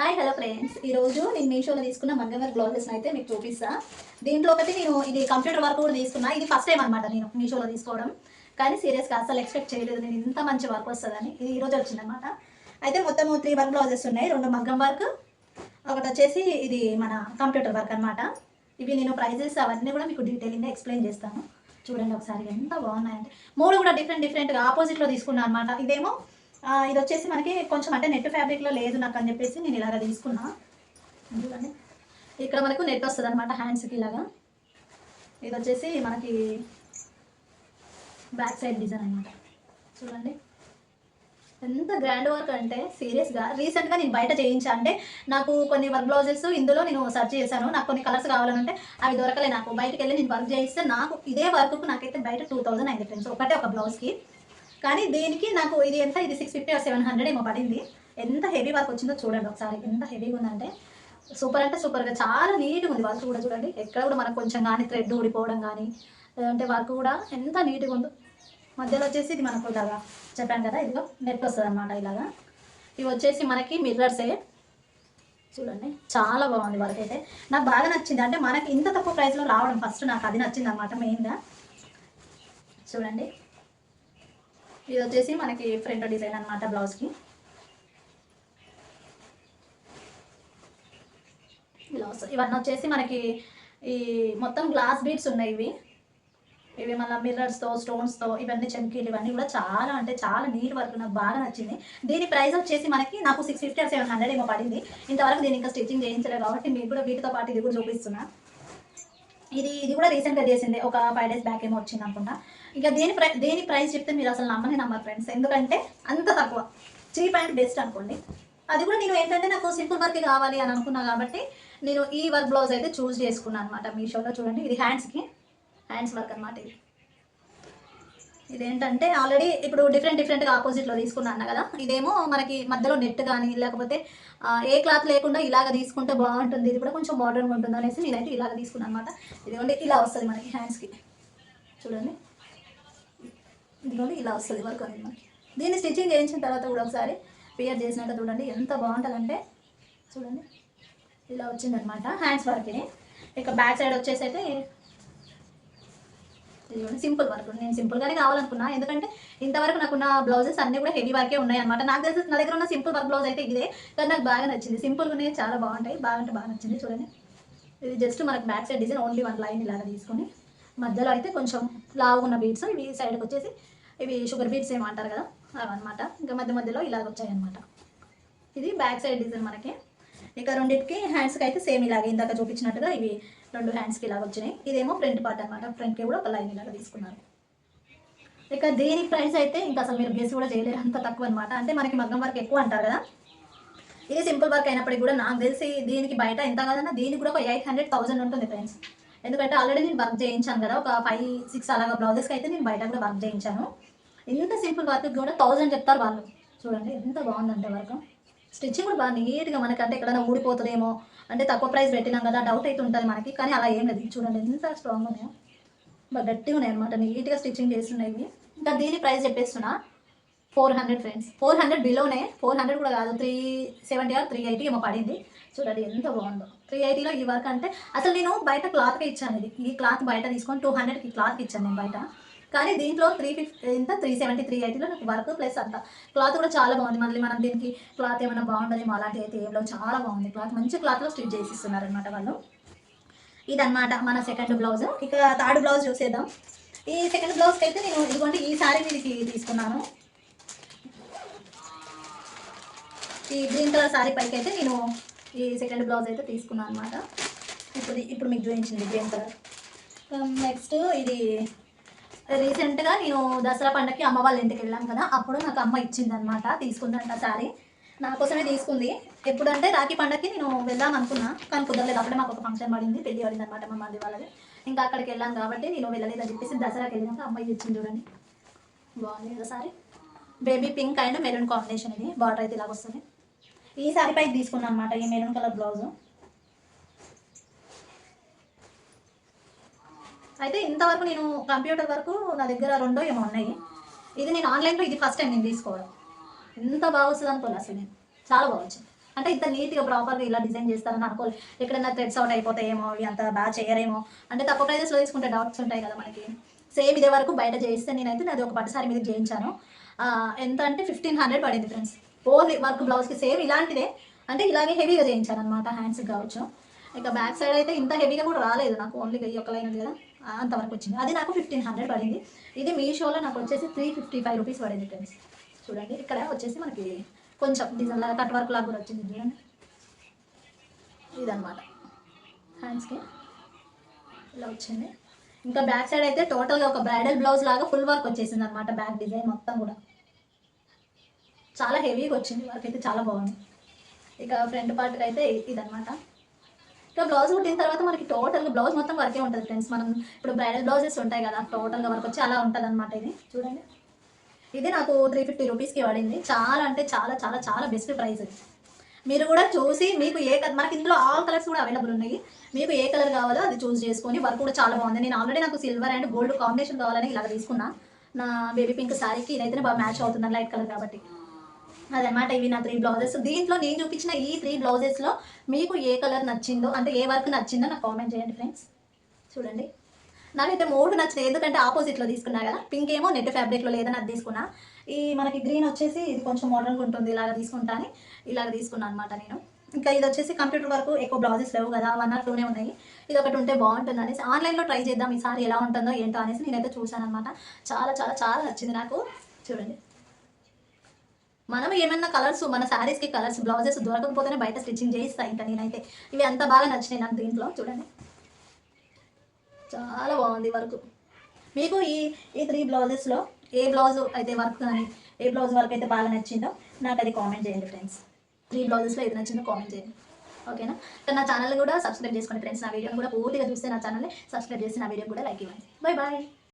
Hi hello friends ఈ రోజు నేను మీషోలో తీసుకున్న మంగళవారి బ్లౌజెస్ అయితే మీకు చూపిస్తా. దీంట్లో ఒకటి నేను ఇది కంప్యూటర్ వర్క్ కూడా తీసుకున్నా. ఇది ఫస్ట్ టైం అనమాట నేను మీషోలో తీసుకోవడం. కానీ సీరియస్గా అసలు ఎక్స్పెక్ట్ చేయలేదు. నేను ఇంత మంచి వర్క్ వస్తుందని. ఇది ఈరోజు వచ్చిందనమాట అయితే మొత్తం త్రీ వర్క్ బ్లౌజెస్ ఉన్నాయి. రెండు మగ్గం వర్క్ ఒకటి వచ్చేసి ఇది మన కంప్యూటర్ వర్క్ అనమాట ఇవి నేను ప్రైజెస్ అవన్నీ కూడా మీకు డీటెయిలింగ్గా ఎక్స్ప్లెయిన్ చేస్తాను. చూడండి ఒకసారి ఎంత బాగున్నాయంటే. మూడు కూడా డిఫరెంట్ డిఫరెంట్గా ఆపోజిట్లో తీసుకున్నాను అనమాట ఇదేమో ఇది వచ్చేసి మనకి కొంచెం అంటే నెట్ ఫ్యాబ్రిక్లో లేదు నాకు అని చెప్పేసి నేను ఇలాగ తీసుకున్నా. చూడండి ఇక్కడ మనకు నెట్ వస్తుంది అనమాట హ్యాండ్స్కి ఇలాగా. ఇది వచ్చేసి మనకి బ్యాక్ సైడ్ డిజైన్ అనమాట చూడండి. ఎంత గ్రాండ్ వర్క్ అంటే సీరియస్గా రీసెంట్గా నేను బయట చేయించా. అంటే నాకు కొన్ని వర్క్ బ్లౌజెస్ ఇందులో నేను సర్చ్ చేశాను. నాకు కొన్ని కలర్స్ కావాలంటే అవి దొరకలే నాకు. బయటకు వెళ్ళి నేను వర్క్ చేయిస్తే నాకు ఇదే వర్క్కు నాకైతే బయట టూ థౌజండ్ అయింది ఫ్రెండ్స్ ఒకటే ఒక బ్లౌజ్కి కానీ దీనికి నాకు ఇది ఎంత? ఇది six fifty or seven hundred ఏమో పడింది. ఎంత హెవీ వర్క్ వచ్చిందో చూడండి ఒకసారి. ఎంత హెవీగా ఉందంటే సూపర్ అంటే సూపర్గా చాలా నీట్గా ఉంది వర్క్ కూడా చూడండి. ఎక్కడ కూడా మనకు కొంచెం కానీ థ్రెడ్ ఊడిపోవడం కానీ లేదంటే వర్క్ కూడా ఎంత నీట్గా ఉందో. మధ్యలో వచ్చేసి ఇది మనకు ఇలాగా చెప్పాను కదా ఇదిగో నెట్ వస్తుంది అనమాట ఇలాగా. ఇవి వచ్చేసి మనకి మిర్రర్సే చూడండి చాలా బాగుంది వర్క్ అయితే. నాకు బాగా నచ్చింది. అంటే మనకి ఇంత తక్కువ ప్రైస్లో రావడం ఫస్ట్ నాకు అది నచ్చింది అనమాట మెయిన్గా చూడండి. ఇది వచ్చేసి మనకి ఫ్రంట్ డిజైన్ అనమాట బ్లౌజ్కి. బ్లౌజ్. ఇవన్నీ వచ్చేసి మనకి ఈ మొత్తం గ్లాస్ బీడ్స్ ఉన్నాయి ఇవి. ఇవి మళ్ళీ మిర్రర్స్తో స్టోన్స్తో ఇవన్నీ చమ్కీలు ఇవన్నీ కూడా చాలా అంటే చాలా నీట్ వర్క్ నాకు బాగా నచ్చింది. దీని ప్రైస్ వచ్చేసి మనకి నాకు six fifty or seven hundred ఏమో పడింది. ఇంతవరకు దీని ఇంకా స్టిచ్చింగ్ చేయించలేదు కాబట్టి మీకు కూడా వీటితో పాటు ఇది కూడా చూపిస్తున్నా. ఇది ఇది కూడా రీసెంట్గా చేసింది. ఒక ఫైవ్ డేస్ బ్యాక్ ఏమో వచ్చింది అనుకుంటా. ఇంకా దేని ప్రై దేని ప్రైస్ చెప్తే మీరు అసలు నమ్మని నమ్మరు ఫ్రెండ్స్ ఎందుకంటే అంత తక్కువ. చీప్ అండ్ బెస్ట్ అనుకోండి. అది కూడా నేను ఏంటంటే నాకు సింపుల్ వర్క్ కావాలి అని అనుకున్నా కాబట్టి నేను ఈ వర్క్ బ్లౌజ్ అయితే చూస్ చేసుకున్నాను అనమాట మీషోలో చూడండి. ఇది హ్యాండ్స్కి హ్యాండ్స్ వర్క్ అనమాట ఇది. ఇదేంటంటే ఆల్రెడీ ఇప్పుడు డిఫరెంట్ డిఫరెంట్గా ఆపోజిట్లో తీసుకున్నాను కదా? ఇదేమో మనకి మధ్యలో నెట్ కానీ లేకపోతే ఏ క్లాత్ లేకుండా ఇలాగ తీసుకుంటే బాగుంటుంది ఇది కూడా కొంచెం మోడర్న్గా ఉంటుంది అనేసి నేనైతే ఇలాగ తీసుకున్నాను అనమాట ఇదిగోండి ఇలా వస్తుంది మనకి హ్యాండ్స్కి చూడండి. ఇదిగోండి ఇలా వస్తుంది వర్క్ అనేది మనకి. దీన్ని స్టిచ్చింగ్ చేయించిన తర్వాత కూడా ఒకసారి పియర్ చేసినాక చూడండి ఎంత బాగుంటుందంటే చూడండి. ఇలా వచ్చిందనమాట హ్యాండ్స్ వర్క్ని ఇక బ్యాక్ సైడ్ వచ్చేసి అయితే ఇదిగోండి సింపుల్ వర్క్. నేను సింపుల్గానే కావాలనుకున్నా. ఎందుకంటే ఇంతవరకు నాకున్న బ్లౌజెస్ అన్నీ కూడా హెవీ వర్కే ఉన్నాయి అనమాట నాకు తెలిసి నా దగ్గర ఉన్న సింపుల్ వర్క్ బ్లౌజ్ అయితే ఇదే కానీ నాకు బాగా నచ్చింది. సింపుల్గా ఉన్నాయి చాలా బాగుంటాయి. బాగుంటే బాగా నచ్చింది. చూడండి. ఇది జస్ట్ మనకు back side design only one line ఇలాగ తీసుకొని మధ్యలో అయితే కొంచెం లావుగా ఉన్న బీడ్స్ ఇవి సైడ్కి వచ్చేసి ఇవి షుగర్ బీడ్స్ ఏమంటారు కదా అవన్నమాట ఇంకా మధ్య మధ్యలో ఇలాగ వచ్చాయి అనమాట ఇది బ్యాక్ సైడ్ డిజైన్ మనకి. ఇక రెండింటికి హ్యాండ్స్కి అయితే సేమ్ ఇలాగే ఇందాక చూపించినట్టుగా ఇవి రెండు హ్యాండ్స్కి ఇలాగ వచ్చినాయి. ఇదేమో ఫ్రంట్ పార్ట్ అనమాట ఫ్రంట్కి కూడా ఒక లైన్ ఇలాగ తీసుకున్నారు. ఇక దీని ప్రైస్ అయితే ఇంకా అసలు మీరు గెస్ కూడా చేయలేరు. అంత తక్కువ అనమాట అంటే మనకి మగ్గం వర్క్ ఎక్కువ అంటారు కదా. ఇది సింపుల్ వర్క్ అయినప్పటికీ కూడా నాకు తెలిసి దీనికి బయట ఎంత కాదన్నా దీనికి కూడా ఒక ఎయిట్ హండ్రెడ్ థౌసండ్ ఉంటుంది ఫ్రెండ్స్ ఎందుకంటే ఆల్రెడీ నేను వర్క్ చేయించాను కదా. ఒక ఫైవ్ సిక్స్ అలాగా బ్లౌజెస్కి అయితే నేను బయట కూడా వర్క్ చేయించాను. ఇంత సింపుల్ వర్క్ కూడా థౌజండ్ చెప్తారు వాళ్ళు. చూడండి ఎంత బాగుందంటే వర్క్. స్టిచ్చింగ్ కూడా బాగా నీట్గా మనకంటే ఎక్కడైనా ఊడిపోతుందేమో అంటే తక్కువ ప్రైస్ పెట్టినాం కదా డౌట్ అయితే ఉంటుంది మనకి. కానీ అలా ఏం లేదు. చూడండి ఎంత స్ట్రాంగ్ ఉన్నాయో. బాగా గట్టిగా ఉన్నాయి అనమాట నీట్గా స్టిచ్చింగ్ చేస్తున్నాయి ఇవి. ఇంకా దీని price చెప్పేస్తున్నా. Four hundred friends. Four hundred బిలోనే four hundred కూడా కాదు. Three seventy or three eighty ఏమో పడింది. చూడండి ఎంత బాగుందో. త్రీ ఎయిటీలో ఈ వర్క్ అంటే అసలు నేను బయట క్లాత్కే ఇచ్చాను ఇది. ఈ క్లాత్ బయట తీసుకొని టూ హండ్రెడ్కి క్లాత్కి ఇచ్చాను నేను బయట. కానీ దీంట్లో త్రీ ఫిఫ్టీ ఎంత? త్రీ సెవెంటీ త్రీ ఎయిటీలో నాకు వర్క్ ప్లస్ అంత. క్లాత్ కూడా చాలా బాగుంది. మళ్ళీ మనం దీనికి క్లాత్ ఏమైనా బాగుండదేమో అలాంటి అయితే ఏంలో చాలా బాగుంది క్లాత్ మంచి క్లాత్లో స్టిచ్ చేసి ఇస్తున్నారు అనమాట వాళ్ళు. ఇదన్నమాట మన సెకండ్ బ్లౌజ్ ఇక థర్డ్ బ్లౌజ్ చూసేద్దాం. ఈ సెకండ్ బ్లౌజ్కి అయితే నేను ఇదిగోండి ఈ సారీ మీదకి తీసుకున్నాను. ఈ గ్రీన్ కలర్ సారీ పైకి అయితే నేను ఈ సెకండ్ బ్లౌజ్ అయితే తీసుకున్నాను అనమాట ఇప్పుడు ఇప్పుడు మీకు చూపించింది గ్రీన్ కలర్ నెక్స్ట్ ఇది రీసెంట్గా నేను దసరా పండగకి అమ్మ వాళ్ళ ఇంటికి వెళ్ళాం కదా అప్పుడు నాకు అమ్మ ఇచ్చింది అనమాట తీసుకుందంట శారీ. నా కోసమే తీసుకుంది. ఎప్పుడంటే రాఖీ పండగకి నేను వెళ్దాం అనుకున్నా కానీ కుదరలేదు. అప్పుడే మాకు ఒక ఫంక్షన్ పడింది పెళ్ళి పడింది అనమాట మా మంది వాళ్ళది. ఇంకా అక్కడికి వెళ్ళాం కాబట్టి నేను వెళ్ళలేదు అని చెప్పేసి దసరాకి వెళ్ళినాక అమ్మాయి ఇచ్చింది చూడండి. బాగుంది కదా sari baby pink and maroon combination ఇది. బార్డర్ అయితే ఇలాగ వస్తుంది. ఈ సారీ పైకి తీసుకున్నాను అనమాట ఈ మెరూన్ కలర్ బ్లౌజ్. అయితే ఇంతవరకు నేను కంప్యూటర్ వరకు నా దగ్గర రెండో ఏమో ఉన్నాయి. ఇది నేను ఆన్లైన్లో ఇది ఫస్ట్ టైం నేను తీసుకోవడం. ఎంత బాగొస్తుంది అనుకోలేదు అసలు నేను. చాలా బాగా అంటే ఇంత నీట్గా ప్రాపర్గా ఇలా డిజైన్ చేస్తారని అనుకోలేదు ఎక్కడైనా థ్రెడ్స్ అవుట్ అయిపోతాయేమో ఇవి అంత బాగా చేయరేమో. అంటే తక్కువ ప్రైజెస్లో తీసుకుంటే డౌట్స్ ఉంటాయి కదా మనకి. సేమ్ ఇదే వరకు బయట చేయిస్తే నేనైతే నాది ఒక పట్టుసారి మీద చేయించాను. ఎంత అంటే ఫిఫ్టీన్ హండ్రెడ్ పడింది ఫ్రెండ్స్ ఓన్లీ వర్క్ బ్లౌజ్కి సేమ్ ఇలాంటిదే. అంటే ఇలాగే హెవీగా చేయించాను అనమాట హ్యాండ్స్కి కావచ్చు. ఇక బ్యాక్ సైడ్ అయితే ఇంత హెవీగా కూడా రాలేదు నాకు. ఓన్లీ ఈ ఒక లైన్ కదా. అంతవరకు వచ్చింది. అది నాకు ఫిఫ్టీన్ హండ్రెడ్ పడింది. ఇది మీషోలో నాకు వచ్చేసి త్రీ ఫిఫ్టీ ఫైవ్ రూపీస్ పడింది ఫ్రెండ్స్ చూడండి ఇక్కడ వచ్చేసి మనకి కొంచెం డిజైన్ లాగా కట్ వర్క్ లాగా కూడా వచ్చింది చూడండి. ఇదనమాట హ్యాండ్స్కి ఇలా వచ్చింది. ఇంకా బ్యాక్ సైడ్ అయితే టోటల్గా ఒక బ్రైడల్ బ్లౌజ్ లాగా ఫుల్ వర్క్ వచ్చేసింది అనమాట బ్యాక్ డిజైన్ మొత్తం కూడా. చాలా హెవీగా వచ్చింది వర్క్ అయితే చాలా బాగుంది. ఇక ఫ్రంట్ పార్ట్కి అయితే ఇదనమాట ఇక బ్లౌజ్ కుట్టిన తర్వాత మనకి టోటల్గా బ్లౌజ్ మొత్తం వరకే ఉంటుంది ఫ్రెండ్స్ మనం ఇప్పుడు బ్రైడల్ బ్లౌజెస్ ఉంటాయి కదా టోటల్గా వర్క్ వచ్చి అలా ఉంటుంది అనమాట ఇది. చూడండి. ఇది నాకు త్రీ ఫిఫ్టీ రూపీస్కి పడింది. చాలా అంటే చాలా చాలా చాలా బెస్ట్ ప్రైస్ ఇది. మీరు కూడా చూసి మీకు ఏ కలర్ మనకి ఇందులో ఆల్ కలర్స్ కూడా అవైలబుల్ ఉన్నాయి. మీకు ఏ కలర్ కావాలో అది చూస్ చేసుకొని వర్క్ కూడా చాలా బాగుంది. నేను ఆల్రెడీ నాకు సిల్వర్ అండ్ గోల్డ్ కాంబినేషన్ కావాలని ఇలా తీసుకున్నా. నా బేబీ పింక్ శారీకి ఇదైతే బాగా మ్యాచ్ అవుతుంది లైట్ కలర్ కాబట్టి. అదనమాట ఇవి నా త్రీ బ్లౌజెస్ దీంట్లో నేను చూపించిన ఈ త్రీ బ్లౌజెస్లో మీకు ఏ కలర్ నచ్చిందో అంటే ఏ వర్క్ నచ్చిందో నాకు కామెంట్ చేయండి ఫ్రెండ్స్ చూడండి. నాకైతే మూడు నచ్చింది ఎందుకంటే ఆపోజిట్లో తీసుకున్నా కదా. పింక్ ఏమో నెట్ ఫ్యాబ్రిక్లో లేదని అది తీసుకున్నా. ఈ మనకి గ్రీన్ వచ్చేసి ఇది కొంచెం మోడల్గా ఉంటుంది. ఇలాగ తీసుకుంటా ఇలాగ తీసుకున్నాను అనమాట నేను. ఇంకా ఇది వచ్చేసి కంప్యూటర్ వరకు ఎక్కువ బ్లౌజెస్ లేవు కదా. వన్ ఆర్ టూనే ఉన్నాయి. ఇది ఒకటి ఉంటే బాగుంటుంది అనేసి ఆన్లైన్లో ట్రై చేద్దాం. ఈసారి ఎలా ఉంటుందో ఏంటో అనేసి నేనైతే చూశాను అనమాట చాలా చాలా చాలా నచ్చింది నాకు. చూడండి. మనం ఏమన్నా కలర్స్ మన శారీస్కి కలర్స్ బ్లౌజెస్ దొరకకపోతేనే బయట స్టిచ్చింగ్ చేయిస్తాయి ఇంకా నేనైతే. ఇవి అంత బాగా నచ్చినాయి నాకు దీంట్లో చూడండి. చాలా బాగుంది వర్క్. మీకు ఈ ఈ త్రీ బ్లౌజెస్లో ఏ బ్లౌజ్ అయితే వర్క్ కానీ ఏ బ్లౌజ్ వర్క్ అయితే బాగా నచ్చిందో నాకు అది కామెంట్ చేయండి ఫ్రెండ్స్. త్రీ బ్లౌజెస్లో ఏది నచ్చిందో కామెంట్ చేయండి. ఓకేనా? నా ఛానల్ కూడా సబ్స్క్రైబ్ చేసుకోండి ఫ్రెండ్స్. నా వీడియోని కూడా పూర్తిగా చూస్తే నా ఛానల్ని సబ్స్క్రైబ్ చేసి నా వీడియో కూడా లైక్ ఇవ్వండి. Bye bye.